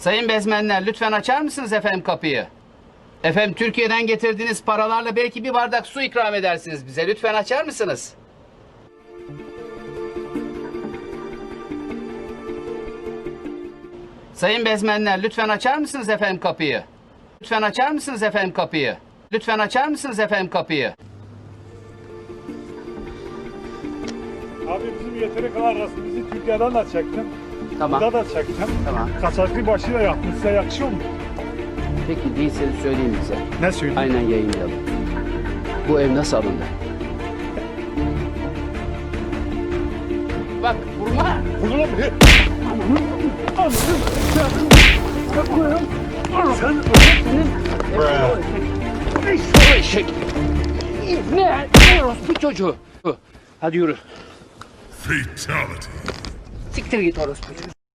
Sayın bezmenler lütfen açar mısınız efendim kapıyı? Efendim Türkiye'den getirdiğiniz paralarla belki bir bardak su ikram edersiniz bize. Lütfen açar mısınız? Sayın bezmenler lütfen açar mısınız efendim kapıyı? Lütfen açar mısınız efendim kapıyı? Lütfen açar mısınız efendim kapıyı? Abi bizim yeteri kadar resmimizi Türkiye'den de çektim. Tamam. Burada da çektim. Tamam. Kaçaklı başıyla yaptım. Size yakışıyor mu? Peki değilseniz söyleyin bize. Ne söyleyeyim? Aynen yayınlayalım. Bu ev nasıl alındı? Bak vurma. Bunu bir... Sen Eşek. Ne? Ne orospu çocuğu? Hadi yürü. Fatality. Siktir orospu.